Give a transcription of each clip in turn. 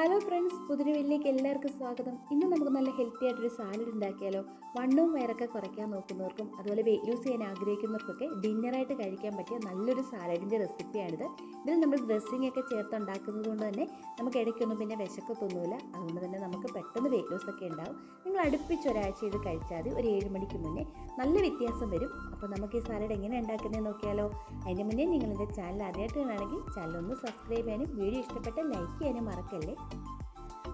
Hello friends പുതിരുവില്ലേക്ക് എല്ലാവർക്കും സ്വാഗതം. ഇന്ന് നമുക്ക് നല്ല ഹെൽത്തി ആയിട്ടൊരു സാലഡ് ഉണ്ടാക്കിയാലോ? വണ്ണവും വയറൊക്കെ കുറയ്ക്കാൻ നോക്കുന്നവർക്കും അതുപോലെ വെയിറ്റ് ലൂസ് ചെയ്യാൻ ആഗ്രഹിക്കുന്നവർക്കൊക്കെ ഡിന്നറായിട്ട് കഴിക്കാൻ പറ്റിയ നല്ലൊരു സാലഡിന്റെ റെസിപ്പിയാണിത് ഇതിൽ നമ്മൾ ഡ്രസ്സിംഗ് ഒക്കെ ചേർത്ത് ഉണ്ടാക്കുന്നത് കൊണ്ട് തന്നെ നമുക്ക് ഇടയ്ക്കൊന്നും പിന്നെ വിശക്കത്തൊന്നുമില്ല. അതുകൊണ്ട് തന്നെ നമുക്ക് പെട്ടെന്ന് വെയിറ്റ് ലോസ് ഒക്കെ ഉണ്ടാവും. നിങ്ങൾ അടുപ്പിച്ച് ഒരാഴ്ച ഇത് കഴിച്ചാൽ ഒരു ഏഴ് മണിക്ക് മുന്നേ നല്ല വ്യത്യാസം വരും. അപ്പോൾ നമുക്ക് ഈ സാലഡ് എങ്ങനെ ഉണ്ടാക്കുന്നത് നോക്കിയാലോ? അതിന് മുന്നേ നിങ്ങളിന്റെ ചാനൽ ആദ്യമായിട്ട് കാണുകയാണെങ്കിൽ ചാനൽ ഒന്ന് സബ്സ്ക്രൈബ് ചെയ്യാനും വീഡിയോ ഇഷ്ടപ്പെട്ട ലൈക്ക് ചെയ്യാനും മറക്കല്ലേ?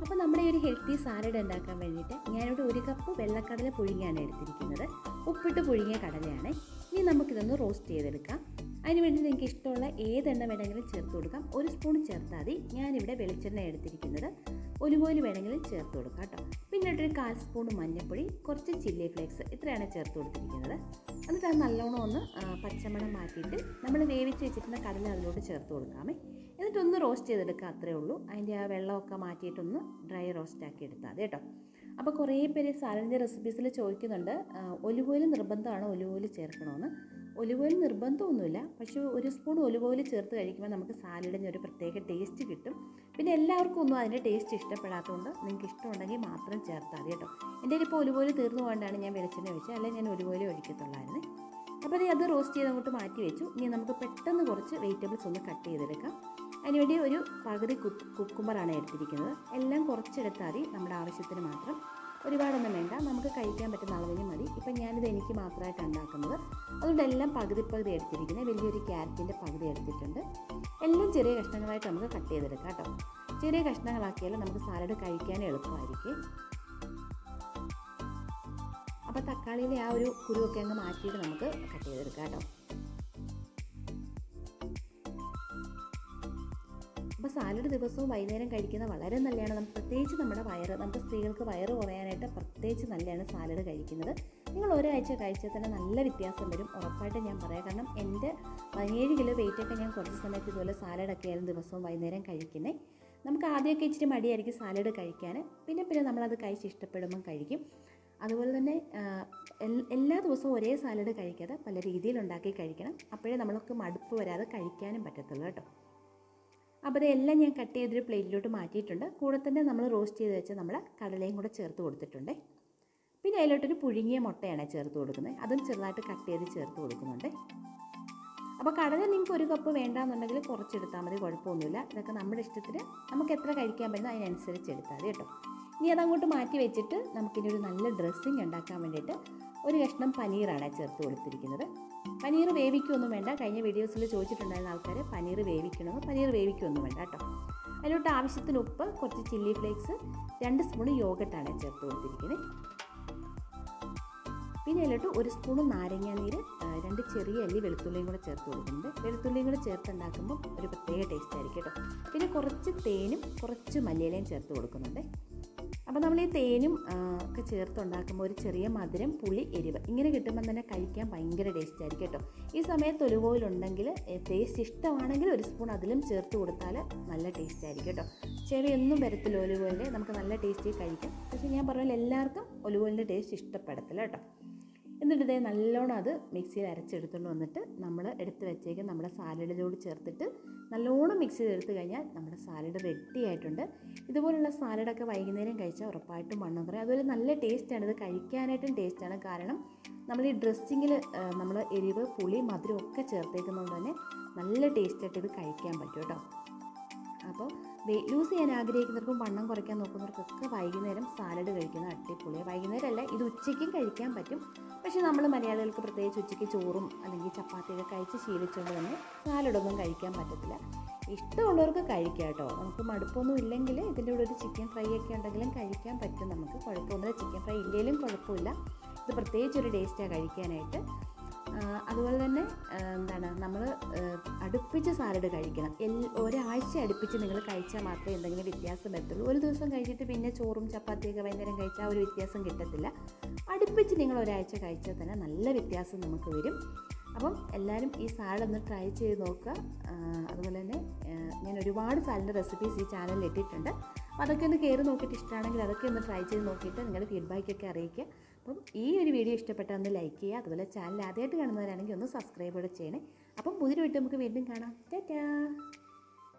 അപ്പോൾ നമ്മുടെ ഒരു ഹെൽത്തി സാലഡ് ഉണ്ടാക്കാൻ വേണ്ടിയിട്ട് ഞാനിവിടെ ഒരു കപ്പ് വെള്ളക്കടല പുഴുങ്ങിയാണ് എടുത്തിരിക്കുന്നത്. ഉപ്പിട്ട് പുഴുങ്ങിയ കടലയാണ്. ഇനി നമുക്കിതൊന്ന് റോസ്റ്റ് ചെയ്തെടുക്കാം. അതിനുവേണ്ടി നിങ്ങൾക്ക് ഇഷ്ടമുള്ള ഏതെണ്ണ വേണമെങ്കിലും ചേർത്ത് കൊടുക്കാം. ഒരു സ്പൂൺ ചേർത്താൽ മതി. ഞാനിവിടെ വെളിച്ചെണ്ണ എടുത്തിരിക്കുന്നത്. ഒലിവോയിൽ വേണമെങ്കിലും ചേർത്ത് കൊടുക്കാം കേട്ടോ. പിന്നെ ഒരു കാൽ സ്പൂൺ മഞ്ഞൾപ്പൊടി കുറച്ച് ചില്ലി ഫ്ലേക്സ് ഇത്രയാണ് ചേർത്ത് കൊടുത്തിരിക്കുന്നത്. എന്നിട്ട് അത് നല്ലോണം ഒന്ന് പച്ചമണം മാറ്റിയിട്ട് നമ്മൾ വേവിച്ച് വെച്ചിരുന്ന കടല അതിലോട്ട് ചേർത്ത് കൊടുക്കാമേ. എന്നിട്ടൊന്ന് റോസ്റ്റ് ചെയ്തെടുക്കുക അത്രേ ഉള്ളൂ. അതിന്റെ ആ വെള്ളമൊക്കെ മാറ്റിയിട്ടൊന്ന് ഡ്രൈ റോസ്റ്റ് ആക്കി എടുത്താൽ മതി കേട്ടോ. അപ്പോൾ കുറേ പേര് സാലഡിന്റെ റെസിപ്പീസിൽ ചോദിക്കുന്നുണ്ട് ഒലിവ് ഓയിൽ നിർബന്ധമാണോ ഒലിവ് ഓയിൽ ചേർക്കണമെന്ന് ഒലിവ് ഓയിൽ നിർബന്ധമൊന്നുമില്ല. പക്ഷേ ഒരു സ്പൂൺ ഒലിവ് ഓയിൽ ചേർത്ത് കഴിക്കുമ്പോൾ നമുക്ക് സാലഡിന് ഒരു പ്രത്യേക ടേസ്റ്റ് കിട്ടും. പിന്നെ എല്ലാവർക്കും ഒന്നും അതിന്റെ ടേസ്റ്റ് ഇഷ്ടപ്പെടാത്തതുകൊണ്ട് നിങ്ങൾക്ക് ഇഷ്ടമുണ്ടെങ്കിൽ മാത്രം ചേർത്താൽ മതി കേട്ടോ. എന്റെ ഇപ്പോൾ ഒലിവ് ഓയിൽ തീർന്നു പോകാണ്ടാണ് ഞാൻ വെളിച്ചെണ്ണ ഒഴിച്ചത്. അല്ലെങ്കിൽ ഞാൻ ഒലിവ് ഓയിൽ ഒഴിക്കത്തുള്ളായിരുന്നു. അപ്പോൾ അത് റോസ്റ്റ് ചെയ്ത് അങ്ങോട്ട് മാറ്റി വെച്ചു. ഇനി നമുക്ക് പെട്ടെന്ന് കുറച്ച് വെജിറ്റബിൾസ് ഒന്ന് കട്ട് ചെയ്തെടുക്കാം. അതിനുവേണ്ടി ഒരു പകുതി കുക്ക് കുക്കുമ്പറാണ് എടുത്തിരിക്കുന്നത്. എല്ലാം കുറച്ചെടുത്താൽ മതി നമ്മുടെ ആവശ്യത്തിന് മാത്രം. ഒരുപാടൊന്നും വേണ്ട. നമുക്ക് കഴിക്കാൻ പറ്റുന്ന അളവിന് മതി. ഇപ്പം ഞാനിത് എനിക്ക് മാത്രമായിട്ട് ഉണ്ടാക്കുന്നത്. അതുകൊണ്ട് എല്ലാം പകുതി പകുതി എടുത്തിരിക്കുന്നത്. വലിയൊരു ക്യാരറ്റിന്റെ പകുതി എടുത്തിട്ടുണ്ട്. എല്ലാം ചെറിയ കഷ്ണങ്ങളായിട്ട് നമുക്ക് കട്ട് ചെയ്തെടുക്കാം കേട്ടോ. ചെറിയ കഷ്ണങ്ങളാക്കിയാൽ നമുക്ക് സാലഡ് കഴിക്കാൻ എളുപ്പമായിരിക്കും. അപ്പോൾ തക്കാളിയിലെ ആ ഒരു കുരുവൊക്കെ അങ്ങ് മാറ്റിയിട്ട് നമുക്ക് കട്ട് ചെയ്തെടുക്കാം കേട്ടോ. അപ്പോൾ സാലഡ് ദിവസവും വൈകുന്നേരം കഴിക്കുന്നത് വളരെ നല്ലതാണ്. നമുക്ക് പ്രത്യേകിച്ച് നമ്മുടെ വയറ് നമുക്ക് സ്ത്രീകൾക്ക് വയറ് കുറയാനായിട്ട് പ്രത്യേകിച്ച് നല്ലതാണ് സാലഡ് കഴിക്കുന്നത്. നിങ്ങൾ ഒരാഴ്ച കഴിച്ചാൽ തന്നെ നല്ല വ്യത്യാസം വരും. ഉറപ്പായിട്ട് ഞാൻ പറയാം. കാരണം എന്റെ പതിനേഴ് കിലോ വെയിറ്റൊക്കെ ഞാൻ കുറച്ച് സമയത്ത് ഇതുപോലെ സാലഡൊക്കെ ആയാലും ദിവസവും വൈകുന്നേരം കഴിക്കുന്നത് നമുക്ക് ആദ്യമൊക്കെ ഇച്ചിരി മടിയായിരിക്കും സാലഡ് കഴിക്കാൻ. പിന്നെ പിന്നെ നമ്മളത് കഴിച്ച് ഇഷ്ടപ്പെടുമ്പം കഴിക്കും. അതുപോലെ തന്നെ എല്ലാ ദിവസവും ഒരേ സാലഡ് കഴിക്കാതെ പല രീതിയിൽ ഉണ്ടാക്കി കഴിക്കണം. അപ്പോഴേ നമ്മൾക്ക് മടുപ്പ് വരാതെ കഴിക്കാനും പറ്റത്തുള്ളൂ കേട്ടോ. അപ്പോൾ ഇതെല്ലാം ഞാൻ കട്ട് ചെയ്തൊരു പ്ലേറ്റിലോട്ട് മാറ്റിയിട്ടുണ്ട്. കൂടെ തന്നെ നമ്മൾ റോസ്റ്റ് ചെയ്ത് വെച്ച നമ്മൾ കടലയും കൂടെ ചേർത്ത് കൊടുത്തിട്ടുണ്ട്. പിന്നെ അതിലോട്ടൊരു പുഴുങ്ങിയ മുട്ടയാണ് ചേർത്ത് കൊടുക്കുന്നത്. അതും ചെറുതായിട്ട് കട്ട് ചെയ്ത് ചേർത്ത് കൊടുക്കുന്നുണ്ട്. അപ്പോൾ കടല നിങ്ങൾക്ക് ഒരു കപ്പ് വേണ്ടാന്നുണ്ടെങ്കിൽ കുറച്ചെടുത്താൽ മതി കുഴപ്പമൊന്നുമില്ല. ഇതൊക്കെ നമ്മുടെ ഇഷ്ടത്തിന് നമുക്ക് എത്ര കഴിക്കാൻ പറ്റുന്ന അതിനനുസരിച്ച് എടുത്താൽ മതി കേട്ടോ. ഇനി അതങ്ങോട്ട് മാറ്റി വെച്ചിട്ട് നമുക്കിനി ഒരു നല്ല ഡ്രസ്സിങ് ഉണ്ടാക്കാൻ വേണ്ടിയിട്ട് ഒരു കഷ്ണം പനീറാണ് ചേർത്ത് കൊടുത്തിരിക്കുന്നത്. പനീർ വേവിക്കൊന്നും വേണ്ട. കഴിഞ്ഞ വീഡിയോസിൽ ചോദിച്ചിട്ടുണ്ടായിരുന്ന ആൾക്കാർ പനീർ വേവിക്കണമെന്ന് പനീർ വേവിക്കൊന്നും വേണ്ട കേട്ടോ. അതിലോട്ട് ആവശ്യത്തിന് ഉപ്പ് കുറച്ച് ചില്ലി ഫ്ലേക്സ് രണ്ട് സ്പൂൺ യോഗട്ടാണ് ചേർത്ത് കൊടുത്തിരിക്കുന്നത്. പിന്നെ അതിലോട്ട് ഒരു സ്പൂൺ നാരങ്ങ നീര് രണ്ട് ചെറിയ അല്ലി വെളുത്തുള്ളിയും കൂടെ ചേർത്ത് കൊടുക്കുന്നുണ്ട്. വെളുത്തുള്ളിയും കൂടെ ചേർത്ത് ഉണ്ടാക്കുമ്പോൾ ഒരു പ്രത്യേക ടേസ്റ്റ് ആയിരിക്കും കേട്ടോ. പിന്നെ കുറച്ച് തേനും കുറച്ച് മല്ലിയിലയും ചേർത്ത് കൊടുക്കുന്നുണ്ട്. അപ്പോൾ നമ്മൾ ഈ തേനും ഒക്കെ ചേർത്ത് ഉണ്ടാക്കുമ്പോൾ ഒരു ചെറിയ മധുരം പുളി എരിവ് ഇങ്ങനെ കിട്ടുമ്പോൾ തന്നെ കഴിക്കാൻ ഭയങ്കര ടേസ്റ്റ് ആയിരിക്കും കേട്ടോ. ഈ സമയത്ത് ഒലിവോയിലുണ്ടെങ്കിൽ ടേസ്റ്റ് ഇഷ്ടമാണെങ്കിൽ ഒരു സ്പൂൺ അതിലും ചേർത്ത് കൊടുത്താൽ നല്ല ടേസ്റ്റ് ആയിരിക്കും കേട്ടോ. ചെറിയൊന്നും വരത്തില്ല ഒലിവോയിലിന്റെ നമുക്ക് നല്ല ടേസ്റ്റി കഴിക്കാം. പക്ഷേ ഞാൻ പറഞ്ഞാൽ എല്ലാവർക്കും ഒലിവോയിലിന്റെ ടേസ്റ്റ് ഇഷ്ടപ്പെടത്തില്ല കേട്ടോ. എന്നിട്ട് ഇതേ നല്ലോണം അത് മിക്സിയിൽ അരച്ചെടുത്തുകൊണ്ട് വന്നിട്ട് നമ്മൾ എടുത്ത് വെച്ചേക്കും നമ്മുടെ സാലഡിലോട് ചേർത്തിട്ട് നല്ലോണം മിക്സ് ചെയ്തെടുത്ത് കഴിഞ്ഞാൽ നമ്മുടെ സാലഡ് റെഡി ആയിട്ടുണ്ട്. ഇതുപോലുള്ള സാലഡൊക്കെ വൈകുന്നേരം കഴിച്ചാൽ ഉറപ്പായിട്ടും വണ്ണം കുറയും അതുപോലെ നല്ല ടേസ്റ്റാണ് ഇത് കഴിക്കാനായിട്ടും ടേസ്റ്റാണ് കാരണം നമ്മൾ ഈ ഡ്രസ്സിങ്ങിൽ നമ്മൾ എരിവ് പുളി മധുരം ഒക്കെ ചേർത്തേക്കുന്നതുകൊണ്ട് തന്നെ നല്ല ടേസ്റ്റായിട്ട് ഇത് കഴിക്കാൻ പറ്റും കേട്ടോ. അപ്പോൾ വെയിറ്റ് ലൂസ് ചെയ്യാൻ ആഗ്രഹിക്കുന്നവർക്കും വണ്ണം കുറയ്ക്കാൻ നോക്കുന്നവർക്കൊക്കെ വൈകുന്നേരം സാലഡ് കഴിക്കുന്നത് അടിപൊളിയാണ് വൈകുന്നേരം അല്ല ഇത് ഉച്ചയ്ക്കും കഴിക്കാൻ പറ്റും. പക്ഷേ നമ്മൾ മലയാളികൾക്ക് പ്രത്യേകിച്ച് ഉച്ചയ്ക്ക് ചോറും അല്ലെങ്കിൽ ചപ്പാത്തിയൊക്കെ കഴിച്ച് ശീലിച്ചുകൊണ്ട് തന്നെ സാലഡൊന്നും കഴിക്കാൻ പറ്റത്തില്ല. ഇഷ്ടമുള്ളവർക്ക് കഴിക്കാം കേട്ടോ. നമുക്ക് മടുപ്പൊന്നും ഇല്ലെങ്കിൽ ഇതിന്റെ കൂടെ ഒരു ചിക്കൻ ഫ്രൈ ഒക്കെ ഉണ്ടെങ്കിലും കഴിക്കാൻ പറ്റും നമുക്ക്. കുഴപ്പമൊന്നുമില്ല. ചിക്കൻ ഫ്രൈ ഇല്ലെങ്കിലും കുഴപ്പമില്ല. ഇത് പ്രത്യേകിച്ച് ഒരു ടേസ്റ്റാണ് കഴിക്കാനായിട്ട്. അതുപോലെ തന്നെ എന്താണ് നമ്മൾ അടുപ്പിച്ച് സാലഡ് കഴിക്കണം. ഒരാഴ്ച അടുപ്പിച്ച് നിങ്ങൾ കഴിച്ചാൽ മാത്രമേ എന്തെങ്കിലും വ്യത്യാസം വരത്തുള്ളൂ. ഒരു ദിവസം കഴിച്ചിട്ട് പിന്നെ ചോറും ചപ്പാത്തിയൊക്കെ വൈകുന്നേരം കഴിച്ചാൽ ഒരു വ്യത്യാസം കിട്ടത്തില്ല. അടുപ്പിച്ച് നിങ്ങൾ ഒരാഴ്ച കഴിച്ചാൽ തന്നെ നല്ല വ്യത്യാസം നമുക്ക് വരും. അപ്പം എല്ലാവരും ഈ സാലഡ് ഒന്ന് ട്രൈ ചെയ്ത് നോക്കുക. അതുപോലെ തന്നെ ഞാൻ ഒരുപാട് സാലഡ് റെസിപ്പീസ് ഈ ചാനലിൽ ഇട്ടിട്ടുണ്ട്. അതൊക്കെ ഒന്ന് കയറി നോക്കിയിട്ട് ഇഷ്ടമാണെങ്കിൽ അതൊക്കെ ഒന്ന് ട്രൈ ചെയ്ത് നോക്കിയിട്ട് നിങ്ങളുടെ ഫീഡ്ബാക്കൊക്കെ അറിയിക്കുക. അപ്പം ഈ ഒരു വീഡിയോ ഇഷ്ടപ്പെട്ടാൽ ഒന്ന് ലൈക്ക് ചെയ്യുക അതുപോലെ ചാനൽ ആദ്യമായിട്ട് കാണുന്നവരാണെങ്കിൽ ഒന്ന് സബ്സ്ക്രൈബ് കൂടെ ചെയ്യണേ. അപ്പം പുതിയൊരു വീട്ടിൽ നമുക്ക് വീണ്ടും കാണാം. ടാറ്റാ